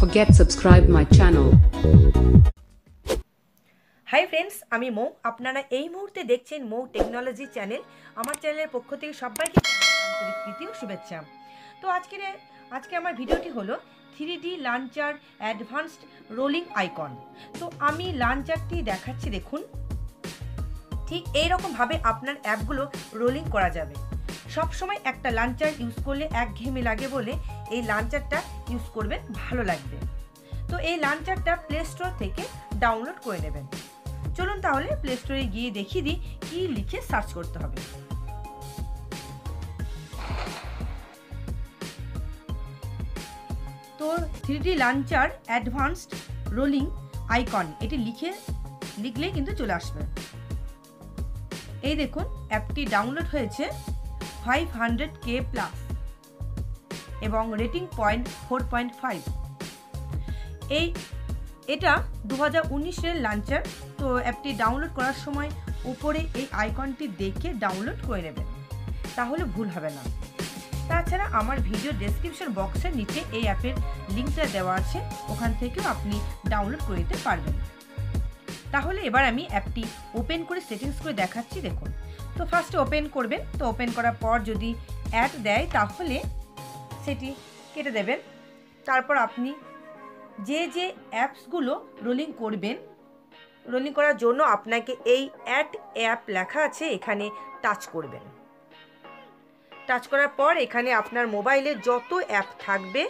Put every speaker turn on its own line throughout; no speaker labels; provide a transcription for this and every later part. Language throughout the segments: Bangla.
forget subscribe my channel.
Hi friends আমি মৌ। আপনারা এই মুহূর্তে দেখছেন মৌ টেকনোলজি চ্যানেল। আমার চ্যানেলের পক্ষ থেকে সবাইকে আন্তরিক প্রীতি ও শুভেচ্ছা। তো আজকের আজকে আমার ভিডিওটি হলো three D launcher advanced rolling icon তো আমি লাঞ্চারটি দেখাচ্ছি, দেখুন। ঠিক এই রকমভাবে আপনার অ্যাপগুলো রোলিং করা যাবে। সব সময় একটা লাঞ্চার ইউজ করলে একঘেয়েমি লাগে বলে এই লাঞ্চারটা ইউজ করবেন, ভালো লাগবে। তো এই লাঞ্চারটা প্লে স্টোর থেকে ডাউনলোড করে নেবেন। চলুন তাহলে প্লে স্টোরে গিয়ে দেখিয়ে দিই কী লিখে সার্চ করতে হবে। তো three launcher advanced rolling icon এটি লিখে লিখলেই কিন্তু চলে আসবে। এই দেখুন, অ্যাপটি ডাউনলোড হয়েছে ফাইভ হান্ড্রেড কে প্লাস এবং rating point four point five এই, এটা দু হাজার উনিশের লাঞ্চার তো অ্যাপটি ডাউনলোড করার সময় উপরে এই আইকনটি দেখে ডাউনলোড করে নেবেন। তাহলে ভুল হবে না। তাছাড়া আমার ভিডিও ডেসক্রিপশন বক্সের নিচে এই অ্যাপের লিঙ্কটা দেওয়া আছে, ওখান থেকেও আপনি ডাউনলোড করে নিতে পারবেন। তাহলে এবার আমি অ্যাপটি ওপেন করে সেটিংস করে দেখাচ্ছি, দেখুন। তো ফার্স্টে ওপেন করবেন, তো ওপেন করার পর যদি অ্যাড দেয়, তাহলে সেটি কেটে দেবেন। তারপর আপনি যে যে অ্যাপসগুলো রোলিং করবেন রোলিং করার জন্য আপনাকে এই অ্যাড অ্যাপ লেখা আছে, এখানে টাচ করবেন। টাচ করার পর এখানে আপনার মোবাইলে যত অ্যাপ থাকবে,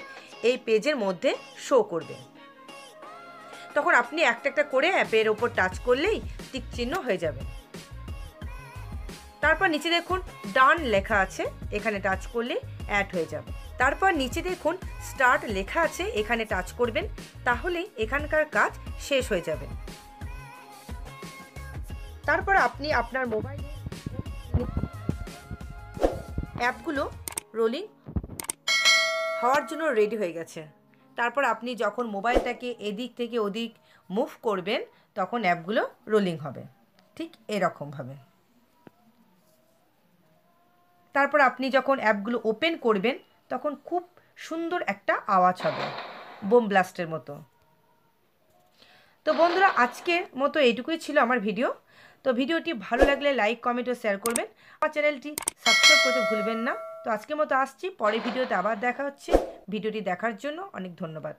এই পেজের মধ্যে শো করবে। তখন আপনি একটা একটা করে অ্যাপের ওপর টাচ করলেই টিক চিহ্ন হয়ে যাবে। তারপর নিচে দেখুন ডান লেখা আছে, এখানে টাচ করলে অ্যাড হয়ে যাবে। তারপর নিচে দেখুন স্টার্ট লেখা আছে, এখানে টাচ করবেন, তাহলেই এখানকার কাজ শেষ হয়ে যাবে। তারপর আপনি আপনার মোবাইলে অ্যাপগুলো রোলিং হওয়ার জন্য রেডি হয়ে গেছে। তারপর আপনি যখন মোবাইলটাকে এদিক থেকে ওদিক মুভ করবেন, তখন অ্যাপগুলো রোলিং হবে। ঠিক এরকমভাবে। তারপর আপনি যখন অ্যাপগুলো ওপেন করবেন, তখন খুব সুন্দর একটা আওয়াজ হবে, বোম ব্লাস্টের মতো। তো বন্ধুরা, আজকের মতো এইটুকুই ছিল আমার ভিডিও। তো ভিডিওটি ভালো লাগলে লাইক, কমেন্ট ও শেয়ার করবেন। আমার চ্যানেলটি সাবস্ক্রাইব করতে ভুলবেন না। তো আজকের মতো আসছি পরে ভিডিওতে আবার দেখা হচ্ছে। ভিডিওটি দেখার জন্য অনেক ধন্যবাদ।